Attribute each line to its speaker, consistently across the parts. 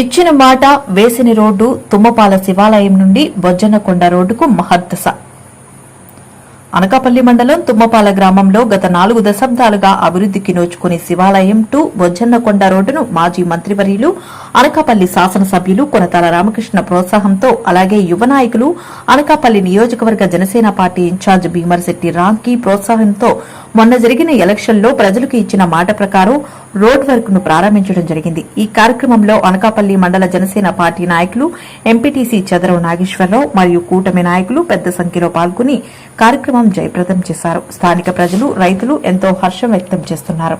Speaker 1: ఇచ్చిన మాట వేసిన రోడ్డు తుమ్మపాల శివాలయం నుండి బొజ్జన్నకొండ రోడ్డుకు మహద్దశ. అనకాపల్లి మండలం తుమ్మపాల గ్రామంలో గత నాలుగు దశాబ్దాలుగా అభివృద్ధికి నోచుకునే శివాలయం టు బొజ్జన్నకొండ రోడ్డును మాజీ మంత్రివర్యులు అనకాపల్లి శాసనసభ్యులు కొనతాల రామకృష్ణ ప్రోత్సాహంతో అలాగే యువ నాయకులు అనకాపల్లి నియోజకవర్గ జనసేన పార్టీ ఇన్ఛార్జ్ భీమర్శెట్టి రాంకీ ప్రోత్సాహంతో మొన్న జరిగిన ఎలక్షన్లో ప్రజలకు ఇచ్చిన మాట ప్రకారం రోడ్ వర్క్ను ప్రారంభించడం జరిగింది. ఈ కార్యక్రమంలో అనకాపల్లి మండల జనసేన పార్టీ నాయకులు ఎంపీటీసీ చదరవు నాగేశ్వరరావు మరియు కూటమి నాయకులు పెద్ద సంఖ్యలో పాల్గొని కార్యక్రమం జయప్రదం చేశారు. స్థానిక ప్రజలు రైతులు ఎంతో హర్షం వ్యక్తం చేస్తున్నారు.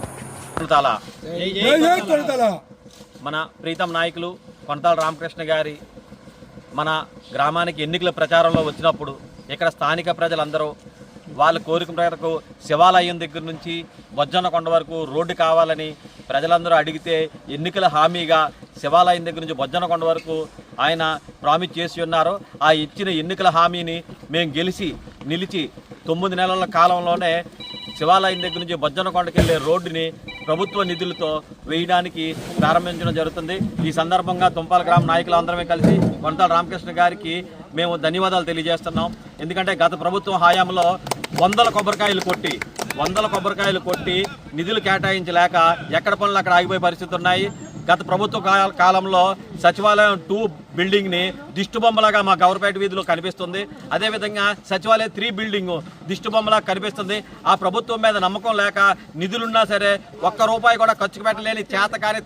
Speaker 2: మన ప్రీతం నాయకులు కొనతాల రామకృష్ణ గారి మన గ్రామానికి ఎన్నికల ప్రచారంలో వచ్చినప్పుడు ఇక్కడ స్థానిక ప్రజలందరూ వాళ్ళ కోరిక మేరకు శివాలయం దగ్గర నుంచి బొజ్జన్న కొండ వరకు రోడ్డు కావాలని ప్రజలందరూ అడిగితే ఎన్నికల హామీగా శివాలయం దగ్గర నుంచి బొజ్జన్న కొండ వరకు ఆయన ప్రామిస్ చేసి ఉన్నారు. ఆ ఇచ్చిన ఎన్నికల హామీని మేము గెలిచి నిలిచి తొమ్మిది నెలల కాలంలోనే శివాలయం దగ్గర నుంచి బొజ్జనకొండకి వెళ్ళే రోడ్డుని ప్రభుత్వ నిధులతో వేయడానికి ప్రారంభించడం జరుగుతుంది. ఈ సందర్భంగా తుంపాల గ్రామ నాయకులు అందరమే కలిసి కొంతాల రామకృష్ణ గారికి మేము ధన్యవాదాలు తెలియజేస్తున్నాం. ఎందుకంటే గత ప్రభుత్వం హయాంలో వందల కొబ్బరికాయలు కొట్టి వందల కొబ్బరికాయలు కొట్టి నిధులు కేటాయించలేక ఎక్కడ పనులు అక్కడ ఆగిపోయే పరిస్థితులు ఉన్నాయి. గత ప్రభుత్వ కాలంలో సచివాలయం టూ బిల్డింగ్ని దిష్టుబొమ్మలాగా మా గవర్నమెంట్ వీధిలో కనిపిస్తుంది. అదేవిధంగా సచివాలయం త్రీ బిల్డింగ్ దిష్టుబొమ్మలా కనిపిస్తుంది. ఆ ప్రభుత్వం మీద నమ్మకం లేక నిధులున్నా సరే ఒక్క రూపాయి కూడా ఖర్చు పెట్టలేని చేతకాని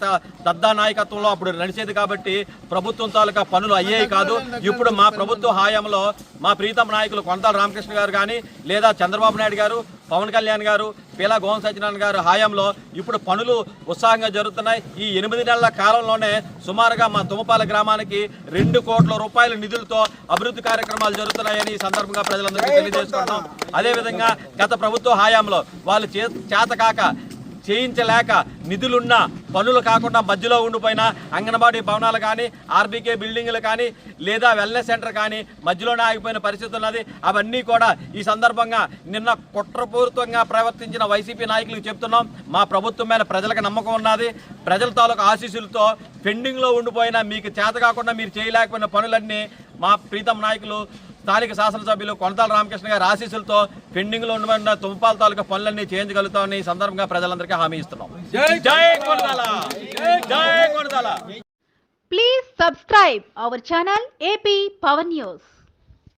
Speaker 2: దద్దా నాయకత్వంలో అప్పుడు నడిచేది కాబట్టి ప్రభుత్వం తాలూకా పనులు అయ్యేవి కాదు. ఇప్పుడు మా ప్రభుత్వ హాయంలో మా ప్రీతం నాయకులు కొంతాల రామకృష్ణ గారు కానీ లేదా చంద్రబాబు నాయుడు గారు పవన్ కళ్యాణ్ గారు పీలా గోవన్ సత్యనారాయణ గారు హయాంలో ఇప్పుడు పనులు ఉత్సాహంగా జరుగుతున్నాయి. ఈ ఎనిమిది నెలల కాలంలోనే సుమారుగా మా తుమ్మపాల గ్రామానికి రెండు కోట్ల రూపాయల నిధులతో అభివృద్ధి కార్యక్రమాలు జరుగుతున్నాయని ఈ సందర్భంగా ప్రజలందరికీ తెలియజేసుకుంటున్నాం. అదేవిధంగా గత ప్రభుత్వ హయాంలో వాళ్ళు చేతకాక చేయించలేక నిధులున్న పనులు కాకుండా మధ్యలో ఉండిపోయిన అంగన్వాడీ భవనాలు కానీ ఆర్బీకే బిల్డింగ్లు కానీ లేదా వెల్నెస్ సెంటర్ కానీ మధ్యలోనే ఆగిపోయిన పరిస్థితి ఉన్నది. అవన్నీ కూడా ఈ సందర్భంగా నిన్న కుట్రపూరితంగా ప్రవర్తించిన వైసీపీ నాయకులకు చెప్తున్నాం. మా ప్రభుత్వం మీద ప్రజలకు నమ్మకం ఉన్నది. ప్రజల తాలూకు ఆశీస్సులతో పెండింగ్లో ఉండిపోయిన మీకు చేత కాకుండా మీరు చేయలేకపోయిన పనులన్నీ మా ప్రీతం నాయకులు స్థానిక శాసనసభ్యులు కొనతాల రామకృష్ణ గారి ఆశీస్సులతో పెండింగ్లో ఉన్న తుంపాల తాలూకా పనులన్నీ చేయించగలుగుతామని ఈ సందర్భంగా ప్రజలందరికీ హామీ ఇస్తున్నాం. జై కొనతాల. జై కొనతాల.
Speaker 3: Please subscribe our